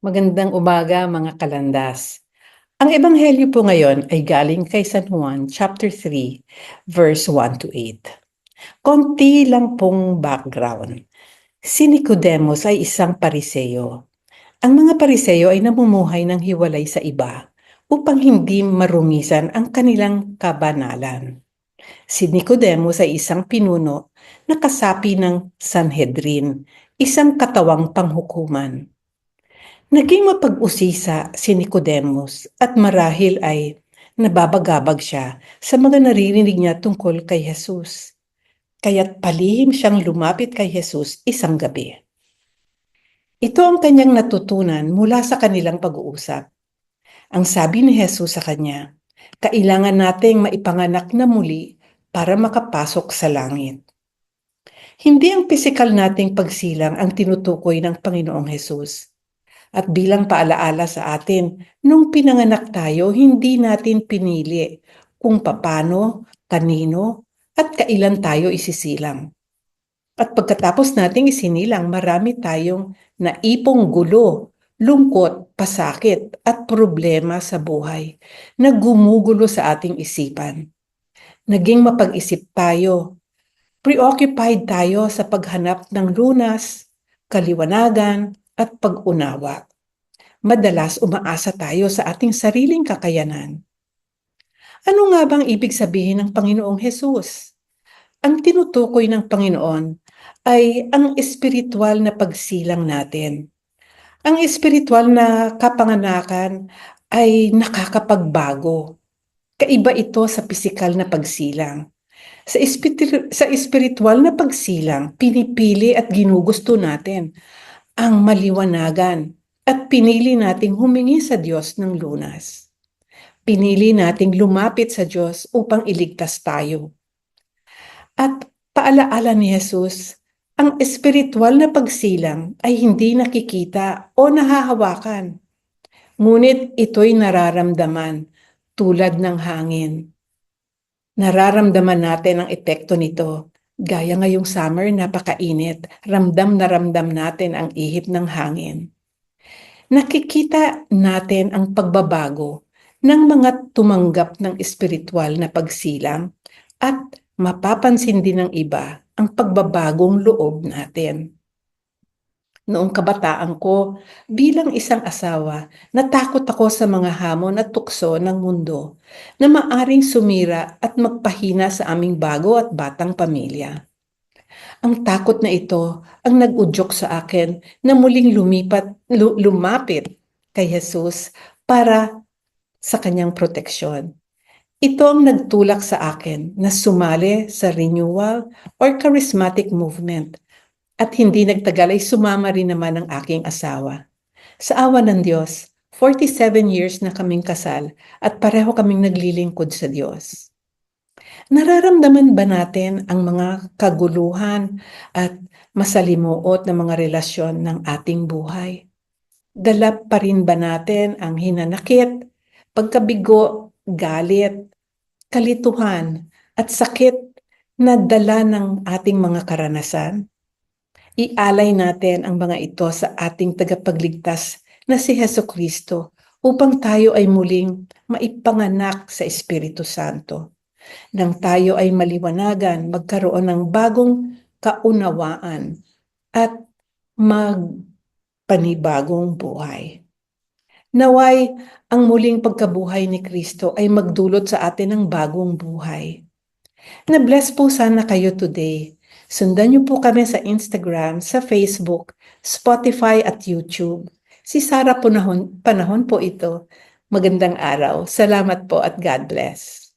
Magandang umaga mga kalandas. Ang ebanghelyo po ngayon ay galing kay San Juan chapter 3 verse 1 to 8. Konti lang pong background. Si Nicodemus ay isang pariseyo. Ang mga pariseyo ay namumuhay ng hiwalay sa iba upang hindi marungisan ang kanilang kabanalan. Si Nicodemus ay isang pinuno na kasapi ng Sanhedrin, isang katawang panghukuman. Naging mapag-usisa si Nicodemus at marahil ay nababagabag siya sa mga naririnig niya tungkol kay Jesus. Kaya't palihim siyang lumapit kay Jesus isang gabi. Ito ang kanyang natutunan mula sa kanilang pag-uusap. Ang sabi ni Jesus sa kanya, kailangan nating maipanganak na muli para makapasok sa langit. Hindi ang pisikal nating pagsilang ang tinutukoy ng Panginoong Jesus at bilang paalaala sa atin, nung pinanganak tayo, hindi natin pinili kung papano, kanino, at kailan tayo isisilang. At pagkatapos nating isinilang, marami tayong naipong gulo, lungkot, pasakit, at problema sa buhay na gumugulo sa ating isipan. Naging mapag-isip tayo. Preoccupied tayo sa paghanap ng lunas, kaliwanagan, at pag-unawa. Madalas umaasa tayo sa ating sariling kakayanan. Ano nga bang ibig sabihin ng Panginoong Hesus? Ang tinutukoy ng Panginoon ay ang espiritual na pagsilang natin. Ang espiritual na kapanganakan ay nakakapagbago. Kaiba ito sa pisikal na pagsilang. Sa, sa espiritual na pagsilang, pinipili at ginugusto natin ang maliwanagan at pinili nating humingi sa Diyos ng lunas. Pinili nating lumapit sa Diyos upang iligtas tayo. At paalaala ni Jesus, ang espiritual na pagsilang ay hindi nakikita o nahahawakan. Ngunit ito'y nararamdaman tulad ng hangin. Nararamdaman natin ang epekto nito Gaya ngayong summer, napakainit. Ramdam na ramdam natin ang ihip ng hangin. Nakikita natin ang pagbabago ng mga tumanggap ng espiritual na pagsilang at mapapansin din ng iba ang pagbabagong loob natin. Noong kabataan ko, bilang isang asawa, natakot ako sa mga hamon at tukso ng mundo na maaring sumira at magpahina sa aming bago at batang pamilya. Ang takot na ito ang nag-udyok sa akin na muling lumipat, lumapit kay Jesus para sa kanyang proteksyon. Ito ang nagtulak sa akin na sumali sa renewal or charismatic movement at hindi nagtagal ay sumama rin naman ang aking asawa. Sa awa ng Diyos, 47 years na kaming kasal at pareho kaming naglilingkod sa Diyos. Nararamdaman ba natin ang mga kaguluhan at masalimuot na mga relasyon ng ating buhay? Dala pa rin ba natin ang hinanakit, pagkabigo, galit, kalituhan at sakit na dala ng ating mga karanasan? Ialay natin ang mga ito sa ating tagapagligtas na si Heso Kristo upang tayo ay muling maipanganak sa Espiritu Santo. Nang tayo ay maliwanagan, magkaroon ng bagong kaunawaan at magpanibagong buhay. Naway, ang muling pagkabuhay ni Kristo ay magdulot sa atin ng bagong buhay. Na-bless po sana kayo today Sundan niyo po kami sa Instagram, sa Facebook, Spotify at YouTube. Si Sara Panahon, panahon po ito. Magandang araw. Salamat po at God bless.